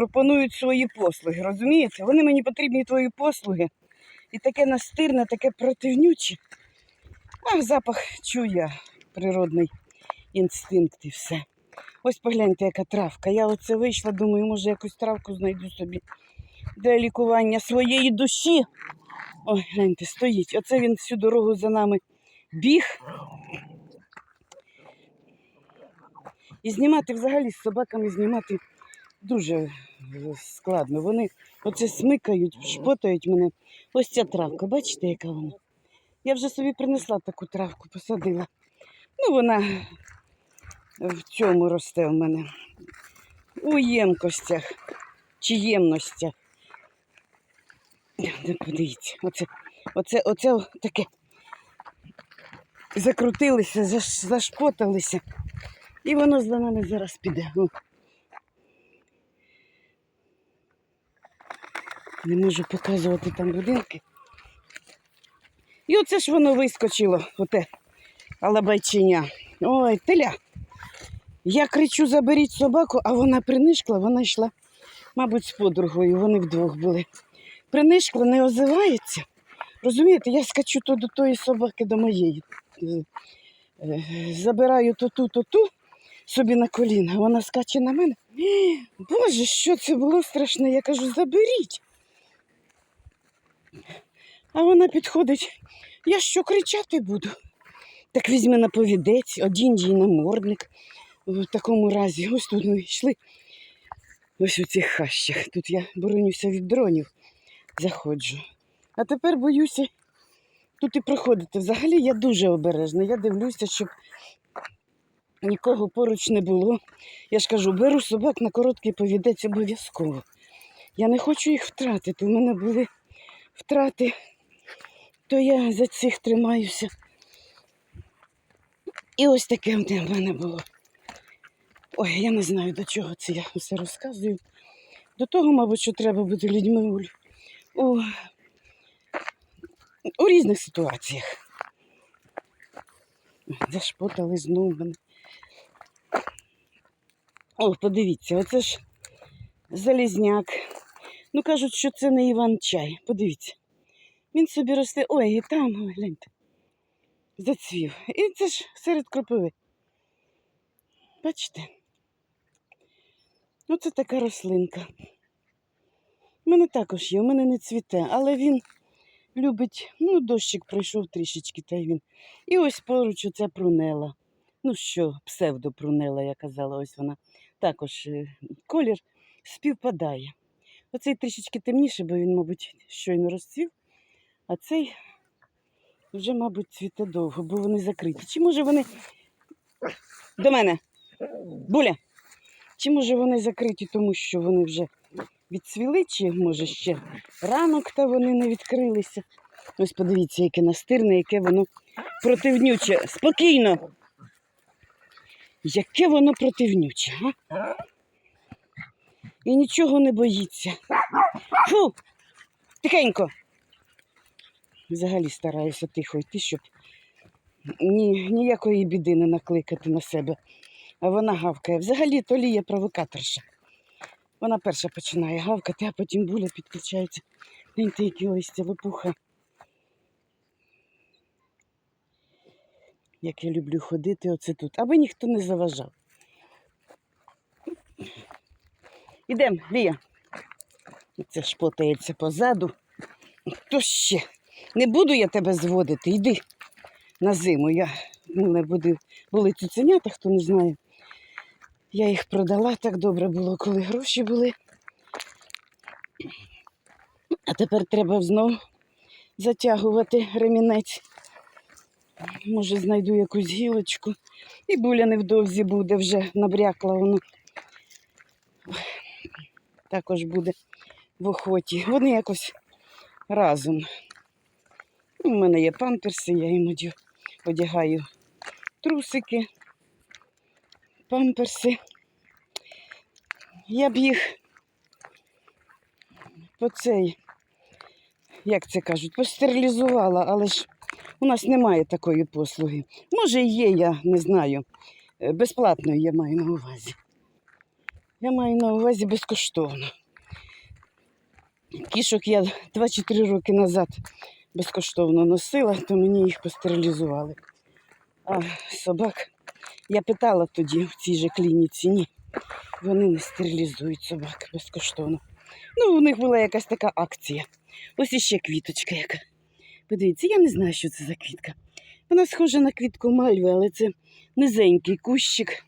пропонують свої послуги. Розумієте? Вони мені потрібні твої послуги. І таке настирне, таке противнюче. А запах чую природний інстинкт і все. Ось погляньте, яка травка. Я оце вийшла, думаю, може якусь травку знайду собі для лікування своєї душі. Ой, гляньте, стоїть. Оце він всю дорогу за нами біг. І знімати взагалі з собаками знімати дуже е, складно. Вони оце смикають, шпотають мене. Ось ця травка, бачите, яка вона? Я вже собі принесла таку травку, посадила. Ну, вона в цьому росте в мене. У ємкостях чи ємностях. Подивіться, оце, оце, оце таке. Закрутилися, заш, зашпоталися. І воно за нами зараз піде. Не можу показувати там будинки. І оце ж воно вискочило, оте алабайчиня. Ой, теля. Я кричу, заберіть собаку, а вона принишкла, вона йшла, мабуть, з подругою, вони вдвох були. Принишкла, не озивається. Розумієте, я скачу то до тої собаки, до моєї. Забираю то ту, то ту собі на коліна. Вона скаче на мене. Боже, що це було страшне? Я кажу, заберіть. А вона підходить. Я що кричати буду? Так візьми на повідець, одінь їй намордник. В такому разі, ось тут ми йшли. Ось у цих хащах. Тут я боронюся від дронів, заходжу. А тепер боюся тут і проходити. Взагалі я дуже обережна. Я дивлюся, щоб нікого поруч не було. Я ж кажу, беру собак на короткий повідець обов'язково. Я не хочу їх втратити. У мене були втрати, то я за цих тримаюся. І ось таке в мене було. Ой, я не знаю, до чого це я все розказую. До того, мабуть, що треба бути людьми у, у, у різних ситуаціях. Зашпотали знову мене. О, подивіться, оце ж залізняк. Ну, кажуть, що це не Іван-чай. Подивіться. Він собі росте. Ой, і там, гляньте. Зацвів. І це ж серед кропиви. Бачите? Оце така рослинка. У мене також є, у мене не цвіте, але він любить, ну, дощик пройшов трішечки, та й він. І ось поруч оця прунела. Ну що, псевдопрунела, я казала, ось вона. Також е, колір співпадає. Оцей трішечки темніше, бо він, мабуть, щойно розцвів, а цей вже, мабуть, цвіте довго, бо вони закриті. Чи може вони. До мене. Буля. Чи може вони закриті, тому що вони вже відцвіли, чи може ще ранок та вони не відкрилися. Ось подивіться, яке настирне, яке воно противнюче. Спокійно. Яке воно противнюче, а? І нічого не боїться. Фу! Тихенько. Взагалі стараюся тихо йти, щоб ні, ніякої біди не накликати на себе. А вона гавкає. Взагалі то ліє провокаторша. Вона перша починає гавкати, а потім буля підключається. Гляньте, які листя лопуха. Як я люблю ходити оце тут, аби ніхто не заважав. Ідемо, Лія. Це шпотається позаду. Хто ще? Не буду я тебе зводити, йди на зиму. Я, у мене буде, були цуценята, хто не знає. Я їх продала, так добре було, коли гроші були. А тепер треба знову затягувати ремінець. Може, знайду якусь гілочку. І буля невдовзі буде, вже набрякла воно. Також буде в охоті. Вони якось разом. У мене є памперси, я одяг- одягаю трусики, памперси. Я б їх по цей, як це кажуть, постерилізувала, але ж у нас немає такої послуги. Може, є, я не знаю. Е, Безплатної я маю на увазі. Я маю на увазі безкоштовно. Кішок я 2 чи 3 роки назад безкоштовно носила, то мені їх постерилізували. А собак я питала тоді в цій же клініці, ні, вони не стерилізують собак безкоштовно. Ну, у них була якась така акція. Ось іще квіточка яка. Подивіться, я не знаю, що це за квітка. Вона схожа на квітку мальви, але це низенький кущик.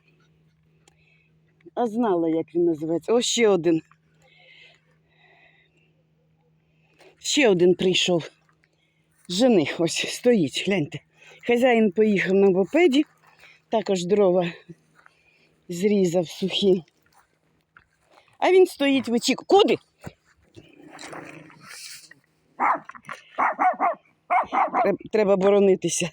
А знала, як він називається. Ось ще один. Ще один прийшов. Жених ось стоїть, гляньте. Хазяїн поїхав на мопеді, також дрова зрізав сухі. А він стоїть в очіку. Куди? Треба боронитися.